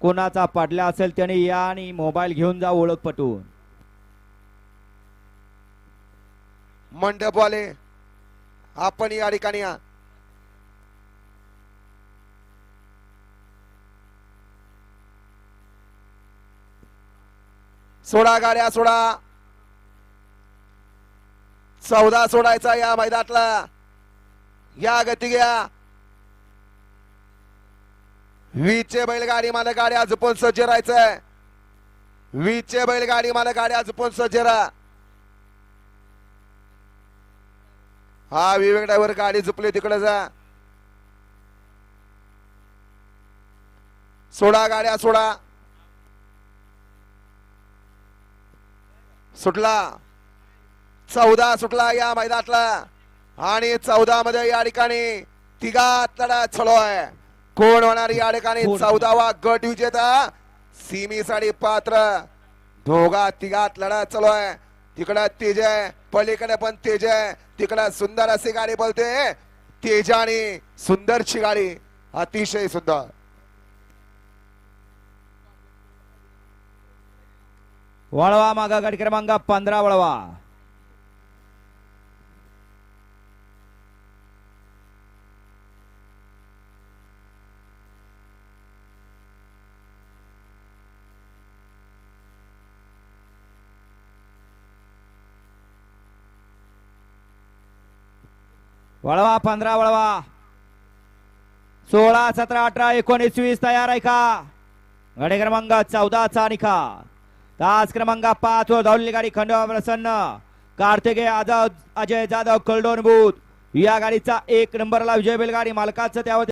कोणाचा पडला असेल त्याने या आणि मोबाईल घेऊन जा ओळख पटवून मंडपवाले आपण या ठिकाणी या. सोडा गाड्या सोडा. चौदा सोडायचा या मैदानातला. या गती घ्या. वीचे बैलगाडी मला गाडी अजून सज्ज राहायचंय वीचे बैलगाडी मला गाड्या पण सज्ज राहा हा विवेक ड्रायव्हर गाडी झुपली तिकडे जा. सोडा गाड्या सोडा. सुटला. चौदा सुटला या मैदानातला. आणि चौदा मध्ये या ठिकाणी तिघा तडा छळो आहे कोण होणार या ठिकाणी? कोण? चौदावा गट विजेता सीमीसाठी पात्र. दोघा तिघात लढा चालू आहे. तिकडं तेज आहे पलीकडे पण तेज आहे तिकडं सुंदर अशी गाडी बोलते तेजाने सुंदरची गाडी. अतिशय सुंदर. वळवा मागा गाडी क्रमांक पंधरा वळवा. वळवा पंधरा वळवा. सोळा सतरा अठरा एकोणीस वीस तयार आहे का? गडे क्रमांक चौदाचा निकाल. तास क्रमांक पाच वर धावलेली गाडी खंडोबा प्रसन्न. कार्तिकेय आझाद अजय जाधव कलडोन या गाडीचा एक नंबरला विजय बैलगाडी मालकाचं त्यावर